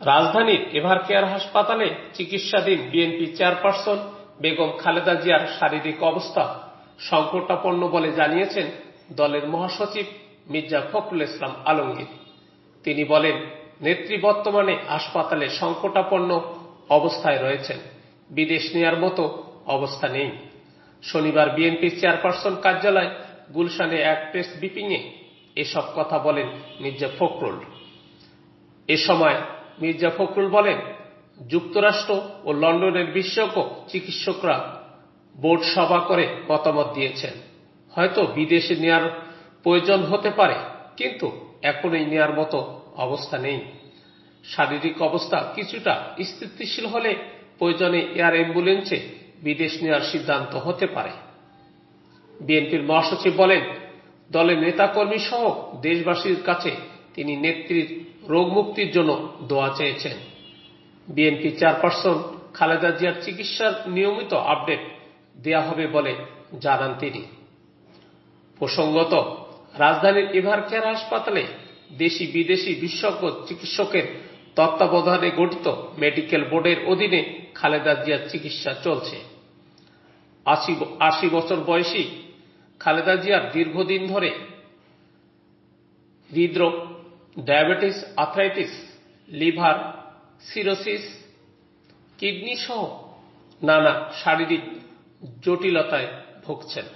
রাজধানীর এভারকেয়ার হাসপাতালে চিকিৎসাধীন বিএনপি চেয়ারপারসন বেগম খালেদা জিয়ার শারীরিক অবস্থা সংকটাপন্ন বলে জানিয়েছেন দলের মহাসচিব মির্জা ফখরুল ইসলাম আলমগীর। তিনি বলেন, নেত্রী বর্তমানে হাসপাতালে সংকটাপন্ন অবস্থায় রয়েছেন। বিদেশ নেয়ার মতো অবস্থা নেই। শনিবার বিএনপির চেয়ারপারসন কার্যালয় গুলশানে এক প্রেস ব্রিফিংয়ে এসব কথা বলেন মির্জা ফখরুল। এ সময় মির্জা ফখরুল বলেন, যুক্তরাষ্ট্র ও লন্ডনের বিশেষজ্ঞ চিকিৎসকরা বোর্ড সভা করে মতামত দিয়েছেন। হয়তো বিদেশে নেয়ার প্রয়োজন হতে পারে, কিন্তু এখনই নেয়ার মতো অবস্থা নেই। শারীরিক অবস্থা কিছুটা স্থিতিশীল হলে প্রয়োজনে এয়ার অ্যাম্বুলেন্সে বিদেশ নেওয়ার সিদ্ধান্ত হতে পারে। বিএনপির মহাসচিব বলেন, দলের নেতাকর্মী সহ দেশবাসীর কাছে তিনি নেত্রীর রোগ মুক্তির জন্য দোয়া চেয়েছেন। বিএনপি চেয়ারপারসন খালেদা জিয়ার চিকিৎসার নিয়মিত আপডেট দেয়া হবে বলে জানান তিনি। প্রসঙ্গত, রাজধানীর এভার কেয়ার হাসপাতালে দেশি বিদেশি বিশেষজ্ঞ চিকিৎসকের তত্ত্বাবধানে গঠিত মেডিকেল বোর্ডের অধীনে খালেদা জিয়ার চিকিৎসা চলছে। আশি বছর বয়সী খালেদা জিয়ার দীর্ঘদিন ধরে হৃদরোগ diabetes arthritis liver cirrhosis kidney সহ নানা শারীরিক জটিলতায় ভুগছেন।